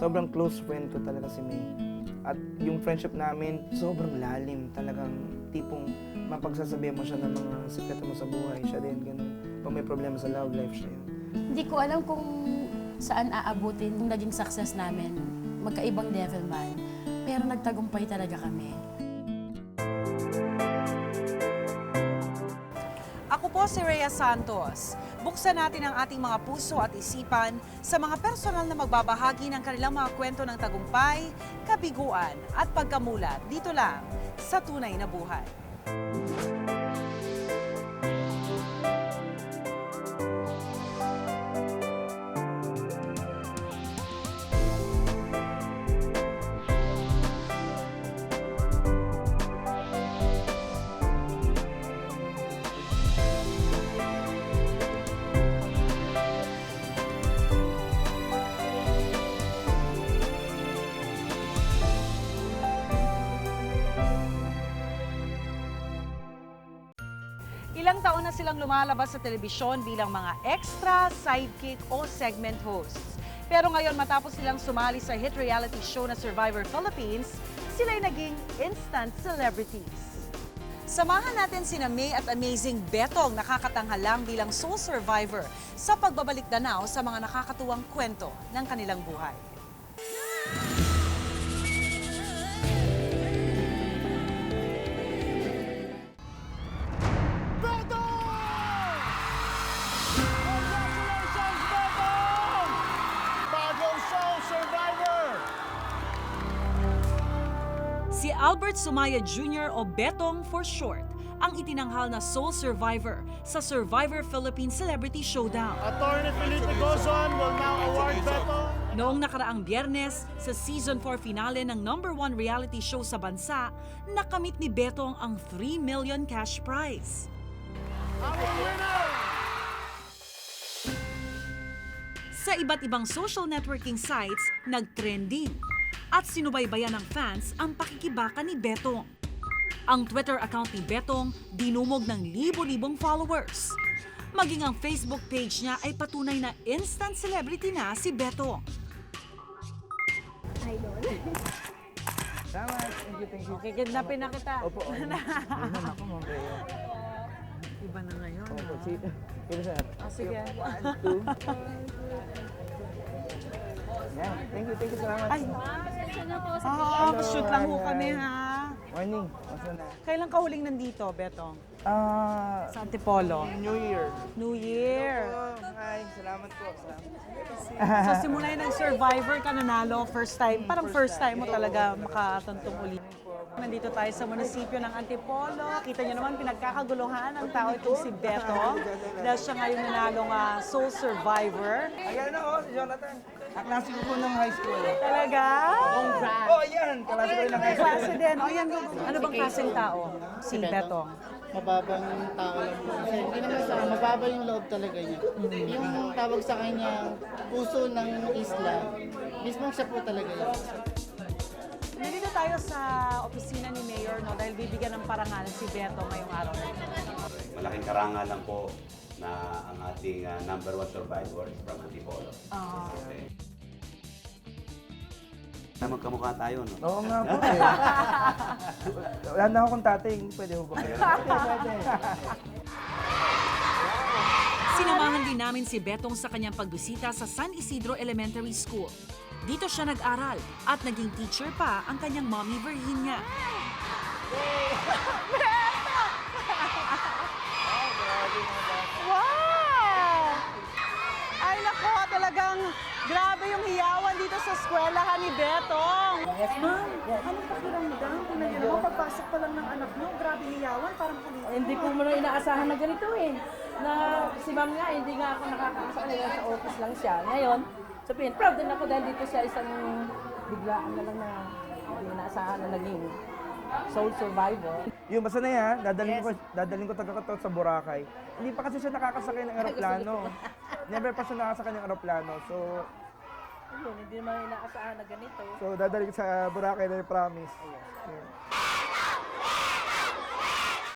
sobrang close friend ko talaga si May. At yung friendship namin, sobrang lalim. Talagang tipong mapagsasabihan mo siya ng mga sikreto mo sa buhay. Siya din, ganun. Pag may problema sa love life, siya yun. Hindi ko alam kung saan aabutin yung naging success namin. Magkaibang level man. Pero nagtagumpay talaga kami. Ako po si Rhea Santos. Buksan natin ang ating mga puso at isipan sa mga personal na magbabahagi ng kanilang mga kwento ng tagumpay, kabiguan at pagkamulat dito lang sa Tunay na Buhay. Ilang taon na silang lumalabas sa telebisyon bilang mga extra, sidekick o segment hosts. Pero ngayon matapos silang sumali sa hit reality show na Survivor Philippines, sila'y naging instant celebrities. Samahan natin sina May at Amazing Betong nakakatanghalang bilang sole survivor sa pagbabalik danaw sa mga nakakatuwang kwento ng kanilang buhay. Albert Sumaya Jr. o Betong for short, ang itinanghal na sole survivor sa Survivor Philippines Celebrity Showdown. Attorney Felipe Gozon will now award Bebong Noong nakaraang biyernes, sa season 4 finale ng number 1 reality show sa bansa, nakamit ni Betong ang 3 million cash prize. our winner! Sa iba't ibang social networking sites, nag-trending at sinubaybayan ng fans ang pakikibaka ni Betong. Ang Twitter account ni Betong dinumog ng libo-libong followers. Maging ang Facebook page niya ay patunay na instant celebrity na si Betong. Salamat. Thank you, thank you. Kikidnapin na kita. Opo. Ayun ako, Rhea. Iba na ngayon. Opo, si... Pero sir. Ah, sige. One, two. Yan. Thank you, thank you. Salamat. Ay, Oo, shoot lang ho kami ha. Morning. Masa na? Kailan ka huling nandito, Betong? Ah... Sa Antipolo. New Year. New Year. Oh, hi. Salamat po. Salamat. So simula yung nag-survivor ka nanalo, first time, parang first time mo talaga makatantong uli. Nandito tayo sa munisipyo ng Antipolo. Kita niyo naman, pinagkakaguluhan ng tao itong si Beto. Dahil siya ngayong nanalong uh, soul survivor. Ayan na oh, si Jonathan. Kaklase ko po ng high school. Talaga? Oh, ayan. Kaklase ko rin ng high school. Klase din. O yan, ano bang klaseng tao? Si Beto. mababang tao lang po. Kasi hindi naman sa mababa yung loob talaga niya. Yung tawag sa kanya, puso ng isla, mismo siya po talaga yun. Nandito tayo sa opisina ni Mayor no, dahil bibigyan ng parangal si Beto ngayong araw na ito. malaking karangalan po na ang ating ah, number one survivor is from Antipolo. Ah. Okay. Na magkamukha tayo, no? Oo nga po eh. Wala na akong tatay. Pwede ko ba kayo? Sinamahan din namin si Betong sa kanyang pagbisita sa San Isidro Elementary School. Dito siya nag-aral at naging teacher pa ang kanyang mommy Virginia. Wow! Ay nako, talagang grabe yung hiyawan dito sa eskwelahan ni Betong. Yes, ma'am. Anong pakiramdam? Tingnan niyo naman, pagpasok pa lang ng anak niyo, grabe hiyawan, parang pulis. Eh, hindi ko muna inaasahan na ganito eh. Na si ma'am nga, hindi nga ako nakakaasa sa office lang siya. Ngayon, sabihin, proud din ako dahil dito siya isang biglaan na lang na hindi inaasahan na naging soul survivor. Yung basta na yan, dadalhin ko, dadalhin ko taga sa Boracay. Hindi pa kasi siya nakakasakay ng aeroplano. Never pa siya nakasakay ng aeroplano. So, Yun, hindi naman inaasahan na ganito. so dadalhin ko sa Boracay na promise. Yeah.